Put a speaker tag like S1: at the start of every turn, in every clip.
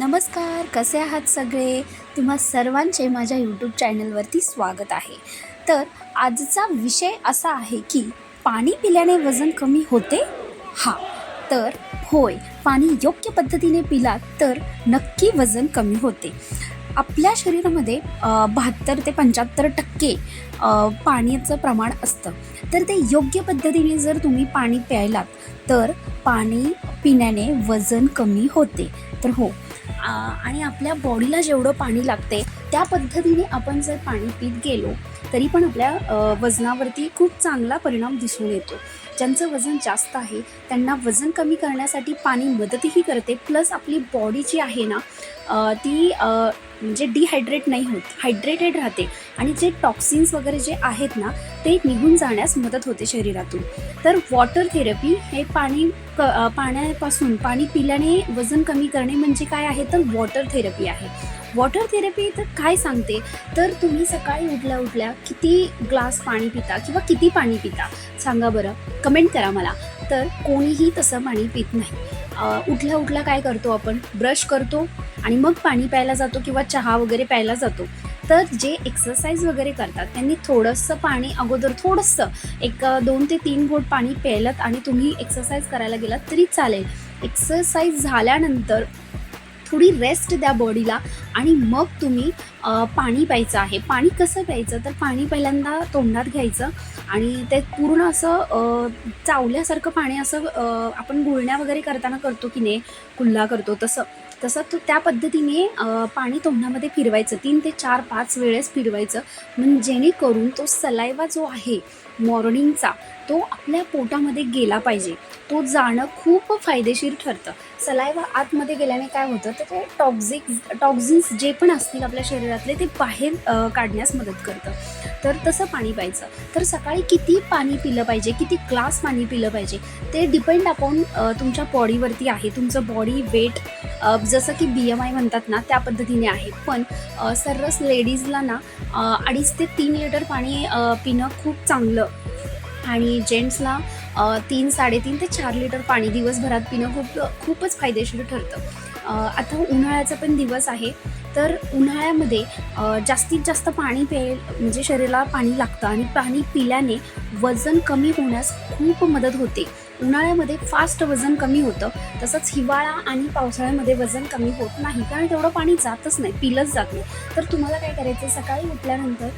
S1: नमस्कार कसे आहात सगळे? तुम्हा सर्वांचे माझ्या यूट्यूब चॅनलवरती स्वागत आहे. तर आजचा विषय असा आहे की पाणी पिल्याने वजन कमी होते? हा तर होय पाणी योग्य पद्धतीने पिलात तर नक्की वजन कमी होते. आपल्या शरीरामध्ये बहात्तर ते पंच्याहत्तर टक्के पाण्याचं प्रमाण असतं. तर ते योग्य पद्धतीने जर तुम्ही पाणी प्यायलात तर पाणी पिण्याने वजन कमी होते. तर हो आणि आपल्या बॉडीला जेवढं पाणी लागते त्या पद्धतीने आपण जर पाणी पीत गेलो तरी पण आपल्या वजनावरती खूप चांगला परिणाम दिसून येतो. ज्यांचं वजन जास्त आहे त्यांना वजन कमी करण्यासाठी पाणी मदतही करते प्लस आपली बॉडी जी आहे ना ती म्हणजे डिहायड्रेट नाही होत हायड्रेटेड राहते. आणि जे टॉक्सिन्स वगैरे जे आहेत ना ते निघून जाण्यास मदत होते शरीरातून. तर वॉटर थेरपी हे पाणी क पाण्यापासून पाणी पिल्याने वजन कमी करणे म्हणजे काय आहे? तर वॉटर थेरपी आहे. वॉटर थेरपी तर काय सांगते? तर तुम्ही सकाळी उठल्या उठल्या किती ग्लास पाणी पिता किंवा किती पाणी पिता? सांगा बरं. कमेंट करा मला. तर कोणीही तसं पाणी पित नाही. उठल्या उठल्या काय करतो आपण? ब्रश करतो आणि मग पाणी प्यायला जातो किंवा चहा वगैरे प्यायला जातो. तर जे एक्सरसाइज वगैरे करतात त्यांनी थोडंसं पाणी अगोदर थोडंसं एक दोन ते तीन घोट पाणी प्यायलात आणि तुम्ही एक्सरसाइज करायला गेलात तरी चालेल. एक्सरसाइज झाल्यानंतर थोडी रेस्ट द्या बॉडीला आणि मग तुम्ही पाणी प्यायचं आहे. पाणी कसं प्यायचं? तर पाणी पहिल्यांदा तोंडात घ्यायचं आणि ते पूर्ण असं चावल्यासारखं पाणी असं आपण गुळण्या वगैरे करताना करतो की नाही कुल्ला करतो तसं. तसं तो त्या पद्धतीने पाणी तोंडामध्ये फिरवायचं. तीन ते चार पाच वेळेस फिरवायचं. म्हणजे जेणेकरून तो सलायवा जो आहे मॉर्निंगचा तो आपल्या पोटामध्ये गेला पाहिजे. तो जाणं खूप फायदेशीर ठरतं. सलायवा आतमध्ये गेल्याने काय होतं तर ते टॉक्झिक टॉक्झिन्स जे पण असतील आपल्या शरीरातले ते बाहेर काढण्यास मदत करतं. तर तसं पाणी प्यायचं. तर सकाळी किती पाणी पिलं पाहिजे किती ग्लास पाणी पिलं पाहिजे ते डिपेंड अपॉन तुमच्या बॉडीवरती आहे. तुमचं बॉडी वेट जसं की बी एम आय म्हणतात ना त्या पद्धतीने आहे. पण सर्रस लेडीजला ना अडीच ते तीन लिटर पाणी पिणं खूप चांगलं. आणि जेंट्सला तीन साडेतीन ते चार लिटर पाणी दिवसभरात पिणं खूप खूपच फायदेशीर ठरतं. आता उन्हाळ्याचा पण दिवस आहे. तर उन्हाळ्यामध्ये जास्तीत जास्त पाणी प्याय म्हणजे शरीराला पाणी लागतं आणि पाणी पिल्याने वजन कमी होण्यास खूप मदत होते. उन्हाळ्यामध्ये फास्ट वजन कमी होतं. तसंच हिवाळा आणि पावसाळ्यामध्ये वजन कमी होत नाही. कारण तेवढं पाणी जातच नाही पिलंच जात नाही. तर तुम्हाला काय करायचं सकाळी उठल्यानंतर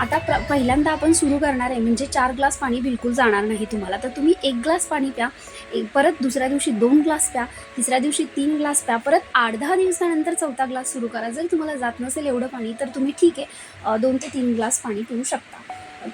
S1: आता प्र पहिल्यांदा आपण सुरू करणार आहे. म्हणजे चार ग्लास पाणी बिलकुल जाणार नाही तुम्हाला. तर तुम्ही एक ग्लास पाणी प्या. एक परत दुसऱ्या दिवशी दोन ग्लास प्या. तिसऱ्या दिवशी तीन ग्लास प्या. परत आठ दहा दिवसानंतर चौथा ग्लास सुरू करा. जर तुम्हाला जात नसेल एवढं पाणी तर तुम्ही ठीक आहे. दोन ते तीन ग्लास पाणी पिऊ शकता.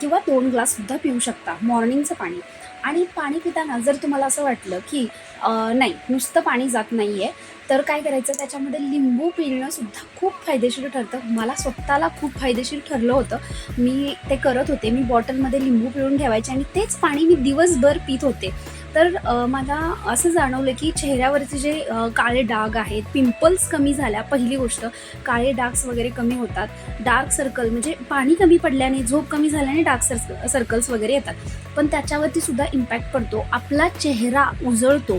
S1: किंवा दोन ग्लाससुद्धा पिऊ शकता. मॉर्निंगचं पाणी. आणि पाणी पिताना जर तुम्हाला असं वाटलं की नाही नुसतं पाणी जात नाही आहे तर काय करायचं? त्याच्यामध्ये लिंबू पिळणंसुद्धा खूप फायदेशीर ठरतं. मला स्वतःला खूप फायदेशीर ठरलं होतं. मी ते करत होते. मी बॉटलमध्ये लिंबू पिळून ठेवायचे आणि तेच पाणी मी दिवसभर पित होते. तर मला असं जाणवलं की चेहऱ्यावरचे जे काळे डाग आहेत पिंपल्स कमी झाल्या पहिली गोष्ट. काळे डाग्स वगैरे कमी होतात. डार्क सर्कल म्हणजे पाणी कमी पडल्याने झोप कमी झाल्याने डार्क सर्क सर्कल्स वगैरे येतात. पण त्याच्यावरती सुद्धा इम्पॅक्ट पडतो. आपला चेहरा उजळतो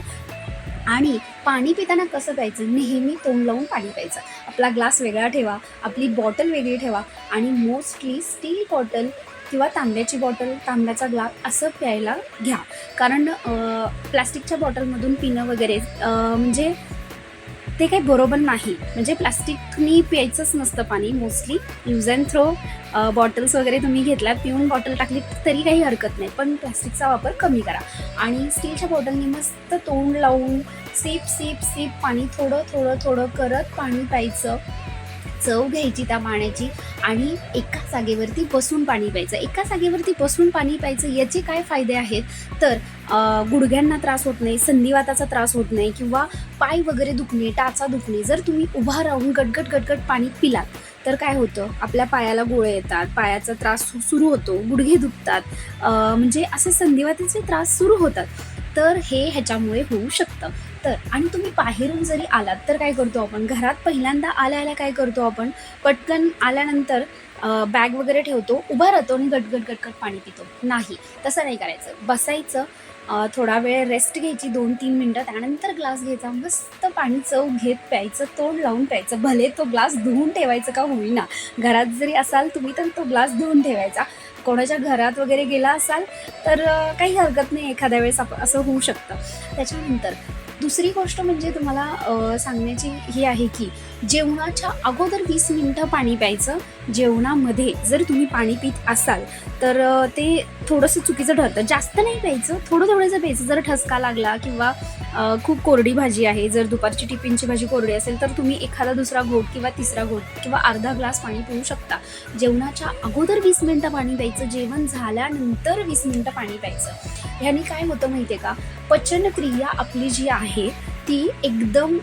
S1: आणि पाणी पिताना कसं प्यायचं? नेहमी तोंड लावून पाणी प्यायचं. आपला ग्लास वेगळा ठेवा आपली बॉटल वेगळी ठेवा आणि मोस्टली स्टील बॉटल किंवा तांब्याची बॉटल तांब्याचा ग्लास असं प्यायला घ्या. कारण प्लॅस्टिकच्या प्लास्टिकच्या बॉटलमधून पिणं वगैरे म्हणजे ते काही बरोबर नाही. म्हणजे प्लास्टिकनी प्यायचंच नसतं पाणी mostly. Use and throw bottles वगैरे तुम्ही घेतल्यात पिऊन बॉटल टाकली तरी काही हरकत नाही. पण प्लास्टिकचा वापर कमी करा. आणि स्टीलच्या बॉटलनी मस्त तोंड लावून सेप सेप सेप पाणी थोडं थोडं थोडं करत पाणी प्यायचं. चव घ्यायची त्या पाण्याची आणि एका जागेवरती बसून पाणी प्यायचं. एका जागेवरती बसून पाणी प्यायचं याचे काय फायदे आहेत? तर गुडघ्यांना त्रास होत नाही संधिवाताचा त्रास होत नाही किंवा पाय वगैरे दुखणे टाचा दुखणे जर तुम्ही उभा राहून गटगट गटगट पाणी पिलात तर काय होतं? आपल्या पायाला गोळे येतात पायाचा त्रास सु- सुरू होतो गुडघे दुखतात म्हणजे असे संधिवाताचे त्रास सुरू होतात. तर हे ह्याच्यामुळे होऊ शकतं. तर. आणि तुम्ही बाहेरून जरी आलात तर काय करतो आपण? घरात पहिल्यांदा आल्या आल्या काय करतो आपण? पटकन आल्यानंतर बॅग वगैरे ठेवतो उभा राहतो आणि गटगट गटगट पाणी पितो. नाही तसं नाही करायचं. बसायचं थोडा वेळ रेस्ट घ्यायची दोन तीन मिनटं त्यानंतर ग्लास घ्यायचा. मस्त पाणी चव घेत प्यायचं तोंड लावून प्यायचं. भले तो ग्लास धुवून ठेवायचं का होईना. घरात जरी असाल तुम्ही तर तो ग्लास धुवून ठेवायचा. कोणाच्या घरात वगैरे गेला असाल तर काही हरकत नाही एखाद्या वेळेस आप असं होऊ शकतं. त्याच्यानंतर दुसरी गोष्ट म्हणजे तुम्हाला सांगण्याची ही आहे की जेवणाच्या अगोदर वीस मिनटं पाणी प्यायचं जेवणामध्ये जर तुम्ही पाणी पित असाल तर ते थोडंसं चुकीचं ठरतं. जास्त नाही प्यायचं थोडं थोडंसं प्यायचं. जर ठसका लागला किंवा खूप कोरडी भाजी आहे जर दुपारची टिफिनची भाजी कोरडी असेल तर तुम्ही एखादा दुसरा घोट किंवा तिसरा घोट किंवा अर्धा ग्लास पाणी पिऊ शकता. जेवणाच्या अगोदर वीस मिनटं पाणी प्यायचं जेवण झाल्यानंतर वीस मिनटं पाणी प्यायचं. ह्याने काय होतं माहिती आहे का? पचनक्रिया आपली जी आहे ती एकदम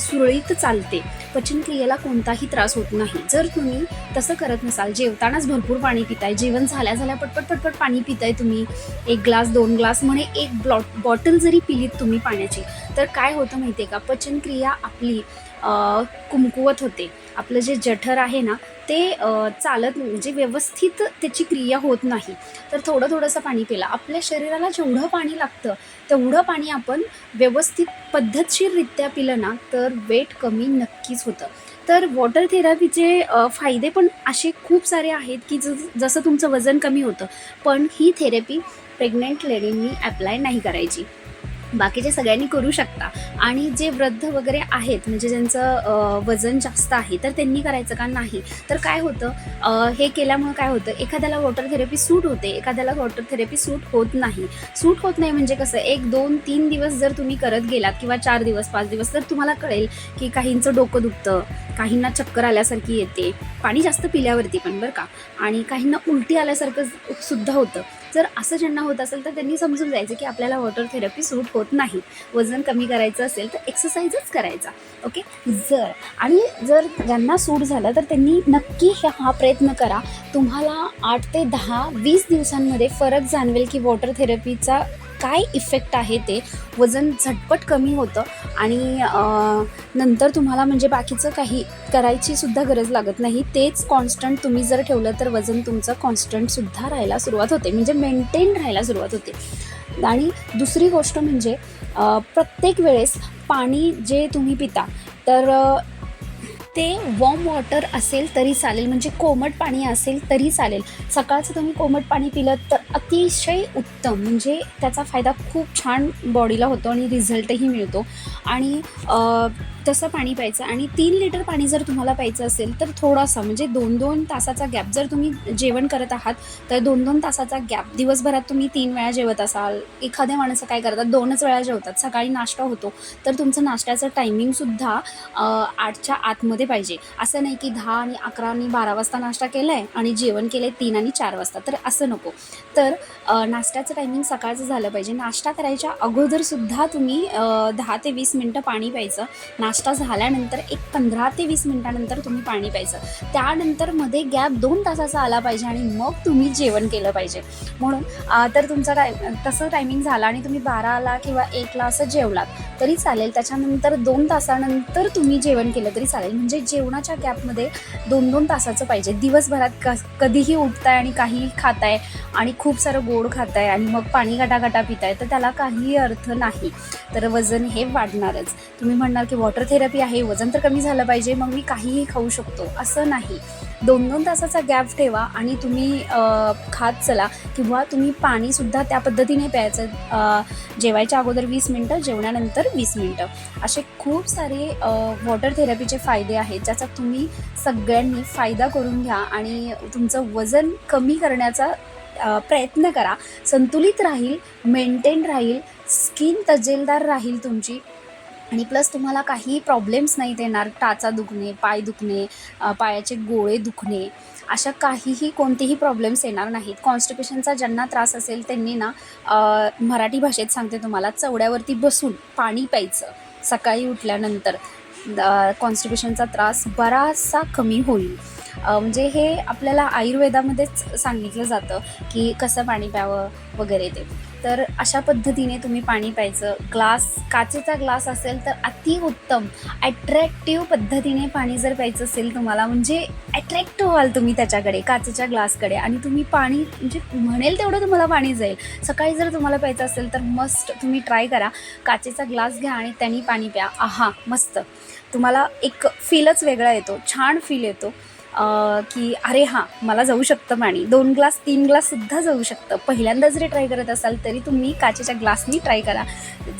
S1: सुरळीत चालते. पचनक्रियेला कोणताही त्रास होत नाही. जर तुम्ही तसं करत नसाल जेवतानाच भरपूर पाणी पिताय जेवण झाल्या झाल्या पटपट पटपट पाणी पिताय तुम्ही एक ग्लास दोन ग्लास म्हणे एक ब्लॉट बॉटल जरी पिलीत तुम्ही पाण्याची तर काय होतं माहिती आहे का? पचनक्रिया आपली कुमकुवत होते. आपलं जे जठर आहे ना ते चालत नाही. म्हणजे व्यवस्थित त्याची क्रिया होत नाही. तर थोडं थोडंसं पाणी पिला. आपल्या शरीराला जेवढं पाणी लागतं तेवढं पाणी आपण व्यवस्थित पद्धतशीररित्या पिलं ना तर वेट कमी नक्कीच होतं. तर वॉटर थेरपीचे फायदे पण असे खूप सारे आहेत की ज जसं तुमचं वजन कमी होतं. पण ही थेरपी प्रेग्नेंट लेडींनी ॲप्लाय नाही करायची. बाकीचे सगळ्यांनी करू शकता. आणि जे वृद्ध वगैरे आहेत म्हणजे ज्यांचं वजन जास्त आहे तर त्यांनी करायचं का नाही? तर काय होतं? हे केल्यामुळं काय होतं? एखाद्याला वॉटर थेरपी सूट होते. एखाद्याला वॉटर थेरपी सूट होत नाही. सूट होत नाही म्हणजे कसं? एक दोन तीन दिवस जर तुम्ही करत गेलात किंवा चार दिवस पाच दिवस तर तुम्हाला कळेल की काहींचं डोकं दुखतं काहींना चक्कर आल्यासारखी येते. पाणी जास्त पिल्यावरती पण बरं का? आणि काहींना उलटी आल्यासारखं सुद्धा होतं. जर असं ज्यांना होत असेल तर त्यांनी समजून जायचं की आपल्याला वॉटर थेरपी सूट होत नाही. वजन कमी करायचं असेल तर एक्सरसाइजच करायचा. ओके जर आणि जर ज्यांना सूट झालं तर त्यांनी नक्की हा हा प्रयत्न करा. तुम्हाला आठ ते दहा वीस दिवसांमध्ये फरक जाणवेल की वॉटर थेरपीचा काय इफेक्ट आहे ते? वजन झटपट कमी होतं आणि नंतर तुम्हाला म्हणजे बाकीचं काही करायची सुद्धा गरज लागत नाही. तेच कॉन्स्टंट तुम्ही जर ठेवलं तर वजन तुमचं कॉन्स्टंटसुद्धा राहायला सुरुवात होते. म्हणजे मेंटेन राहायला सुरुवात होते. आणि दुसरी गोष्ट म्हणजे प्रत्येक वेळेस पाणी जे तुम्ही पिता तर ते वॉर्म वॉटर असेल तरी चालेल म्हणजे कोमट पाणी असेल तरी चालेल. सकाळचं तुम्ही कोमट पाणी पिलं तर अतिशय उत्तम म्हणजे त्याचा फायदा खूप छान बॉडीला होतो आणि रिझल्टही मिळतो. आणि तसं पाणी प्यायचं आणि तीन लिटर पाणी जर तुम्हाला प्यायचं असेल तर थोडासा म्हणजे दोन दोन तासाचा गॅप जर तुम्ही जेवण करत आहात तर दोन दोन तासाचा गॅप. दिवसभरात तुम्ही तीन वेळा जेवत असाल एखाद्या माणसं काय करतात दोनच वेळा जेवतात. सकाळी नाश्ता होतो तर तुमचं नाश्त्याचं टायमिंगसुद्धा आठच्या आतमध्ये पाहिजे. असं नाही की दहा आणि अकरा आणि बारा वाजता नाश्ता केला आहे आणि जेवण केलं आहे तीन आणि चार वाजता तर असं नको. तर नाश्त्याचं टायमिंग सकाळचं झालं पाहिजे. नाश्ता करायच्या अगोदरसुद्धा तुम्ही दहा ते वीस मिनटं पाणी प्यायचं. नाश्ता झाल्यानंतर एक पंधरा ते वीस मिनटानंतर तुम्ही पाणी प्यायचं. त्यानंतरमध्ये गॅप दोन तासाचा आला पाहिजे आणि मग तुम्ही जेवण केलं पाहिजे. म्हणून तर तुमचा टाय तसं टायमिंग झाला आणि तुम्ही बाराला किंवा एकला असं जेवलात तरी चालेल. त्याच्यानंतर दोन तासानंतर तुम्ही जेवण केलं तरी चालेल. म्हणजे जेवणाच्या गॅपमध्ये दोन दोन तासाचं पाहिजे. दिवसभरात क कधीही उठताय आणि काहीही खाताय आणि खूप सारं गोड खाताय आणि मग पाणी गटागटा पिताय तर त्याला काहीही अर्थ नाही. तर वजन हे वाढणारच. तुम्ही म्हणणार की वॉटर थेरपी आहे वजन तर कमी झालं पाहिजे मग मी काहीही खाऊ शकतो असं नाही. दोन दोन तासाचा गॅप ठेवा आणि तुम्ही खात चला किंवा तुम्ही पाणीसुद्धा त्या पद्धतीने प्यायचं. जेवायच्या अगोदर वीस मिनटं जेवणानंतर वीस मिनटं. असे खूप सारे वॉटर थेरपीचे फायदे आहेत ज्याचा तुम्ही सगळ्यांनी फायदा करून घ्या आणि तुमचं वजन कमी करण्याचा प्रयत्न करा. संतुलित राहील मेंटेन राहील स्किन तजेलदार राहील तुमची. आणि प्लस तुम्हाला काही प्रॉब्लेम्स नाही येणार टाचा दुखणे पाय दुखणे पायाचे गोळे दुखणे अशा काहीही कोणतेही प्रॉब्लेम्स येणार नाहीत. कॉन्स्टिपेशनचा ज्यांना त्रास असेल त्यांनी ना मराठी भाषेत सांगते तुम्हाला चवड्यावरती बसून पाणी प्यायचं. सकाळी उठल्यानंतर कॉन्स्टिपेशनचा त्रास बराचसा कमी होईल. म्हणजे हे आपल्याला आयुर्वेदामध्येच सांगितलं जातं की कसं पाणी प्यावं वगैरे ते. तर अशा पद्धतीने तुम्ही पाणी प्यायचं. ग्लास काचेचा ग्लास असेल तर अतिउत्तम ॲट्रॅक्टिव्ह पद्धतीने पाणी जर प्यायचं असेल तुम्हाला म्हणजे ॲट्रॅक्टिव्ह व्हाल तुम्ही त्याच्याकडे काचेच्या ग्लासकडे. आणि तुम्ही पाणी म्हणजे म्हणेल तेवढं तुम्हाला पाणी जाईल. सकाळी जर तुम्हाला प्यायचं असेल तर मस्त तुम्ही ट्राय करा. काचेचा ग्लास घ्या आणि त्यांनी पाणी प्या. आहा मस्त. तुम्हाला एक फीलच वेगळा येतो. छान फील येतो. की अरे हां मला जाऊ शकतं पाणी. दोन ग्लास तीन ग्लाससुद्धा जाऊ शकतं. पहिल्यांदा जरी ट्राय करत असाल तरी तुम्ही काचेच्या ग्लासनी ट्राय करा.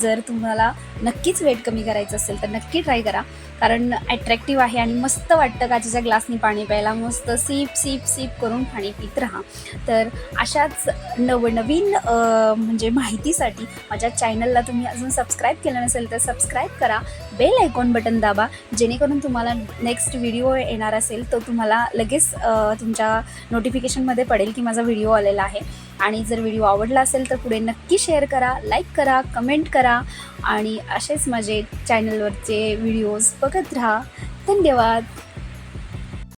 S1: जर तुम्हाला नक्कीच वेट कमी करायचं असेल तर नक्की ट्राय करा. कारण ॲट्रॅक्टिव्ह आहे आणि मस्त वाटतं काचेच्या ग्लासनी पाणी प्यायला. मस्त सीप सीप सीप करून पाणी पित राहा. तर अशाच नवनवीन म्हणजे माहितीसाठी माझ्या चॅनलला तुम्ही अजून सबस्क्राईब केलं नसेल तर सबस्क्राईब करा. बेल आयकॉन बटन दाबा. जेणेकरून तुम्हाला नेक्स्ट व्हिडिओ येणार असेल तो तुम्हाला लगेच तुमच्या नोटिफिकेशनमध्ये पडेल की माझा व्हिडिओ आलेला आहे. आणि जर व्हिडिओ आवडला असेल तर पुढे नक्की शेअर करा लाईक करा कमेंट करा. आणि असेच माझे चॅनलवरचे व्हिडिओज बघत राहा. धन्यवाद.